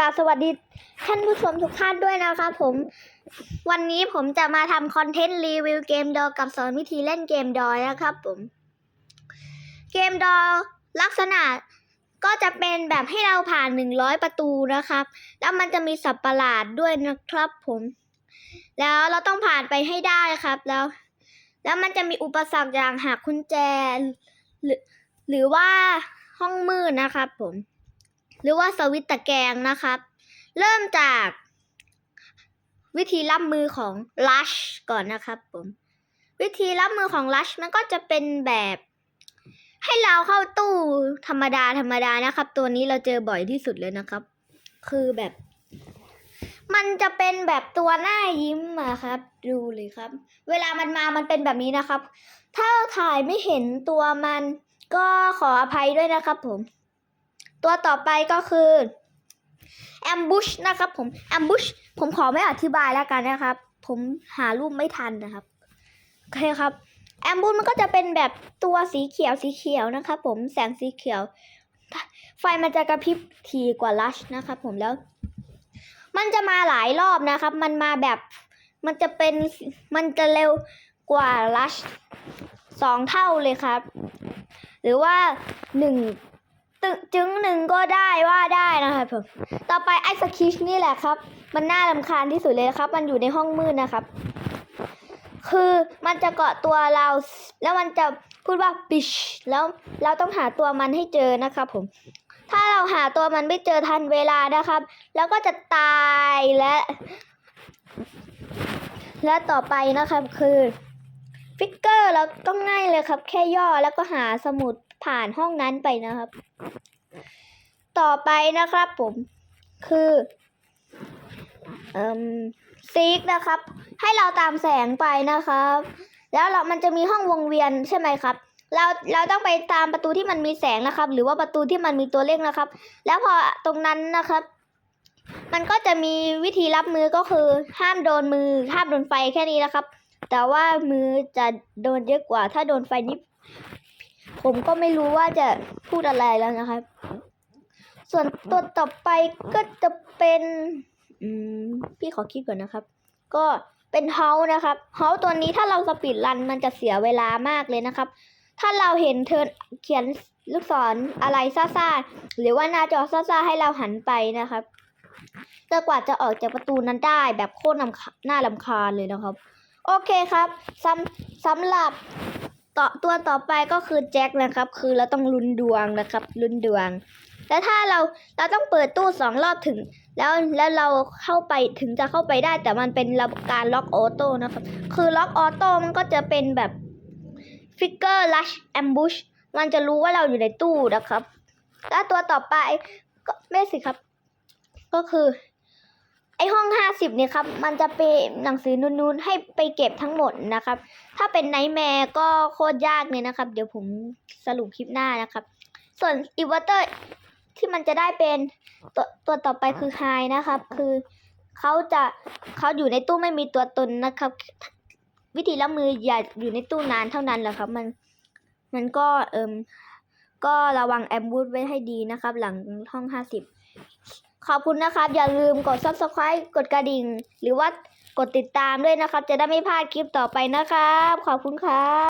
กราบสวัสดีท่านผู้ชมทุกท่านด้วยนะครับผม วันนี้ผมจะมาทำคอนเทนต์รีวิวเกมดอกับสอนวิธีเล่นเกมดอนะครับผม เกมดอลักษณะก็จะเป็นแบบให้เราผ่าน 100 ประตูนะครับ แล้วมันจะมีสับประหลาดด้วยนะครับผม แล้วเราต้องผ่านไปให้ได้ครับแล้ว แล้วมันจะมีอุปสรรคอย่างหากุญแจหรือหรือว่าห้องมืดนะครับผม หรือว่าสวิตตะแกรงนะครับ เริ่มจากวิธีรับมือของลัชก่อนนะครับผม วิธีรับมือของลัชมันก็จะเป็นแบบ ให้เราเข้าตู้ธรรมดาธรรมดานะครับ ตัวนี้เราเจอบ่อยที่สุดเลยนะครับ คือแบบ มันจะเป็นแบบตัวหน้ายิ้มอะครับ ดูเลยครับ เวลามันมามันเป็นแบบนี้นะครับ ถ้าถ่ายไม่เห็นตัวมันก็ขออภัยด้วยนะครับผม ตัวต่อไปก็คือ ambush นะครับผม ambush ผมขอไม่อธิบายแล้วกันนะครับ ผมหารูปไม่ทันนะครับโอเคครับ ambush มันก็จะเป็นแบบตัวสีเขียวสีเขียวนะครับผมแสงสีเขียว ไฟมันจะกระพริบทีกว่า lush นะครับผมแล้ว มันจะมาหลายรอบนะครับ มันมาแบบมันจะเป็นมันจะเร็วกว่า lush สองเท่าเลยครับ หรือว่าหนึ่ง ตึจึงหนึ่งก็ได้ว่าได้นะครับผมต่อไปไอสคิชนี่แหละครับ มันน่ารำคาญที่สุดเลยครับ มันอยู่ในห้องมืดนะครับ คือมันจะเกาะตัวเรา แล้วมันจะพูดว่าบิชแล้วเราต้องหาตัวมันให้เจอนะครับผม ถ้าเราหาตัวมันไม่เจอทันเวลานะครับ แล้วก็จะตายและ และต่อไปนะครับคือฟิกเกอร์แล้วก็ง่ายเลยครับ แค่ย่อแล้วก็หาสมุด ผ่านห้องนั้นไปนะครับ ต่อไปนะครับผมคือเอ่มซีกนะครับ ให้เราตามแสงไปนะครับ แล้วเรามันจะมีห้องวงเวียนใช่ไหมครับ เราเราต้องไปตามประตูที่มันมีแสงนะครับ หรือว่าประตูที่มันมีตัวเลขนะครับ แล้วพอตรงนั้นนะครับมันก็จะมีวิธีรับมือก็คือห้ามโดนมือห้ามโดนไฟแค่นี้นะครับ แต่ว่ามือจะโดนเยอะกว่า ถ้าโดนไฟนิด ผมก็ไม่รู้ว่าจะพูดอะไรแล้วนะครับ ส่วนตัวต่อไปก็จะเป็นอืมพี่ขอคิดก่อนนะครับ ก็เป็นเฮานะครับเฮาตัวนี้ถ้าเราสปีดรันมันจะเสียเวลามากเลยนะครับ ถ้าเราเห็นเธอเขียนลูกศรอะไรซ่าๆหรือว่าหน้าจอซ่าๆให้เราหันไปนะครับจนกว่าจะออกจากประตูนั้นได้แบบโคตรน,น่าลำคาญเลยนะครับ โอเคครับสำสำหรับ ต่อตัวต่อไปก็คือแจ็คนะครับ คือเราต้องลุ้นดวงนะครับลุ้นดวง แล้วถ้าเราเราต้องเปิดตู้สองรอบถึง แล้วแล้วเราเข้าไปถึงจะเข้าไปได้ แต่มันเป็นระบบการล็อกออโต้นะครับ คือล็อกออโต้มันก็จะเป็นแบบฟิกเกอร์ลัชแอมบูชมันจะรู้ว่าเราอยู่ในตู้นะครับ แล้วตัวต่อไปก็ไม่สิครับ ก็คือ ไอห้องห้าสิบเนี่ยครับ มันจะเป็นหนังสือนูนๆให้ไปเก็บทั้งหมดนะครับ ถ้าเป็นไนท์แมร์ก็โคตรยากเลยนะครับ เดี๋ยวผมสรุปคลิปหน้านะครับ ส่วนอีวอเตอร์ที่มันจะได้เป็นตัวตัวต่อไปคือไฮนะครับ คือเขาจะเขาอยู่ในตู้ไม่มีตัวตนนะครับ วิธีรับมืออย่าอยู่ในตู้นานเท่านั้นแหละครับ มันมันก็เอิมก็ระวังแอมบูดไว้ให้ดีนะครับ หลังห้องห้าสิบ ขอบคุณนะครับ อย่าลืมกด subscribe กดกระดิ่ง หรือว่ากดติดตามด้วยนะครับ จะได้ไม่พลาดคลิปต่อไปนะครับ ขอบคุณครับ